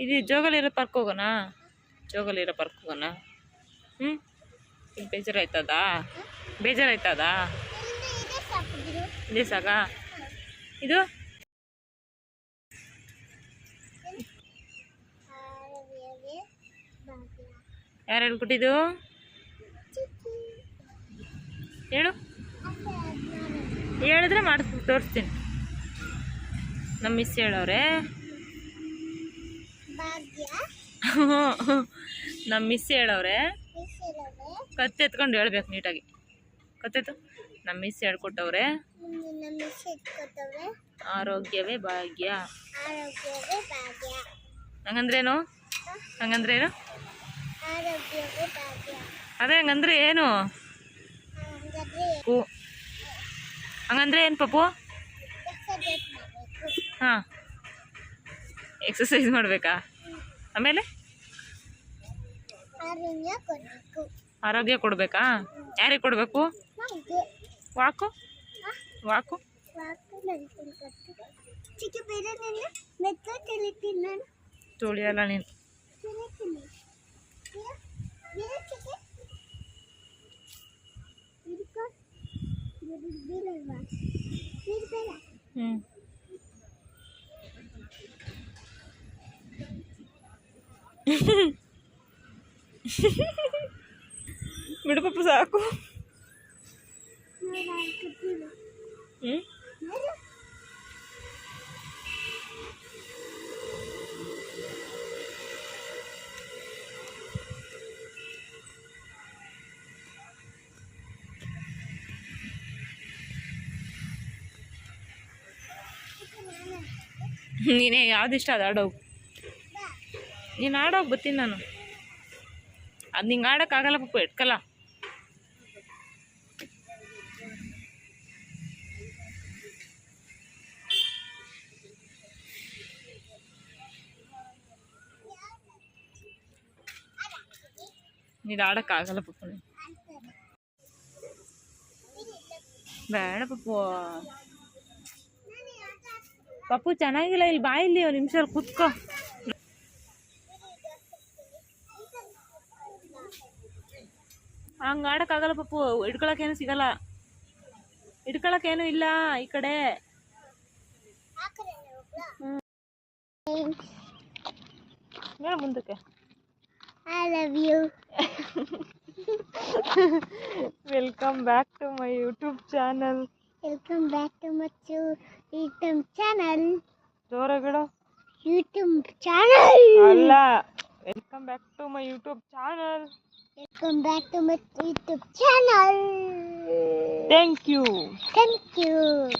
ಇದು ಜೋಗಲಿರೋ ಪಾರ್ಕ್ ಹೋಗೋಣ ಜೋಗಲಿರೋ ಪಾರ್ಕ್ ಹೋಗೋಣ ಹ್ಞೂ ಈಗ ಬೇಜಾರಾಯ್ತದಾ? ಬೇಜಾರಾಯ್ತದ? ಇದೇ ಸಾಕ? ಇದು? ಯಾರು ಹೇಳ್ಕೊಟ್ಟಿದ್ದು ಹೇಳು. ಹೇಳಿದ್ರೆ ಮಾಡಿಸ್ ತೋರಿಸ್ತೀನಿ. ನಮ್ಮ ಮಿಸ್ ಹೇಳವ್ರೆ ನಮ್ಮ ಮಿಸ್ ಹೇಳವ್ರೆ. ಕತ್ತೆ ಎತ್ಕೊಂಡು ಹೇಳ್ಬೇಕು ನೀಟಾಗಿ. ಕತ್ತೆತ್ತು ನಮ್ಮ ಮಿಸ್ ಹೇಳ್ಕೊಟ್ಟವ್ರೆ. ಆರೋಗ್ಯವೇ ಭಾಗ್ಯ. ಹಂಗಂದ್ರೇನು? ಹಂಗಂದ್ರೇನು? ಅದೇ ಹಂಗಂದ್ರೆ ಏನು? ಹಂಗಾದ್ರೆ ಏನು ಪಪ್ಪು ಹಾಂ. ಎಕ್ಸಸೈಸ್ ಮಾಡಬೇಕಾ? ಆಮೇಲೆ ಆರೋಗ್ಯ ಕೊಡಬೇಕು ಆರೋಗ್ಯ ಕೊಡಬೇಕಾ ಯಾರಿಗೆ ಕೊಡಬೇಕು ನಮಗೆ ವಾಕು ವಾಕು ವಾಕು ನಡ್ಕೊಂಡು ಚಿಕ್ಕ ಬೇರೆ ನಿನ್ನ ಮೆತ್ತ ತಿಳಿತೀನಿ ನಾನು ತುಳಿಯಲ್ಲ ನೀನು ತಿಳಿತೀನಿ ಬೇರೆ ಚಿಕ್ಕ ಹಿಡ್ಕೊ ಬೀಳಲ್ವಾ ಬೀಳ್ಬೇಡ ಹ್ಞೂ మిడిపప్పు సాకు. నేనే ఆదిష్ట అదాడవు ನೀನೇ ಯಾವ್ದು ಇಷ್ಟ ಅದು ಆಡೋಗು ನೀನು ಆಡೋಗಿ ಬರ್ತೀನಿ ನಾನು ಅದು ನಿಂಗೆ ಆಡೋಕ್ಕಾಗಲ್ಲ ಪಪ್ಪು ಎಟ್ಕಲ್ಲ ಇದು ಆಡೋಕ್ಕಾಗಲ್ಲ ಪಪ್ಪು ನೀನು ಬೇಡ ಪಪ್ಪು ಪಪ್ಪು ಚೆನ್ನಾಗಿಲ್ಲ ಇಲ್ಲಿ ಬಾ ಇಲ್ಲಿ ಒಂದು ನಿಮಿಷ ಕುತ್ಕೋ ಹಂಗೆ ಆಡೋಕ್ಕಾಗಲ್ಲ ಪಪ್ಪು ಹಿಡ್ಕೊಳಕ್ಕೇನು ಸಿಗಲ್ಲ. ಹಿಡ್ಕೊಳಕ್ಕೇನು ಇಲ್ಲ ಈ ಕಡೆ. ಹೇಳ ಮುಂದಕ್ಕೆ. I love you welcome back to my YouTube channel welcome back to ಮಚ್ಚು ಯೂಟ್ಯೂಬ್ ಚಾನಲ್ ಜೋರಗಳು ಯೂಟ್ಯೂಬ್ ಚಾನಲ್. ಅಲ್ಲ welcome back to my YouTube channel Welcome back to my YouTube channel. Thank you. Thank you.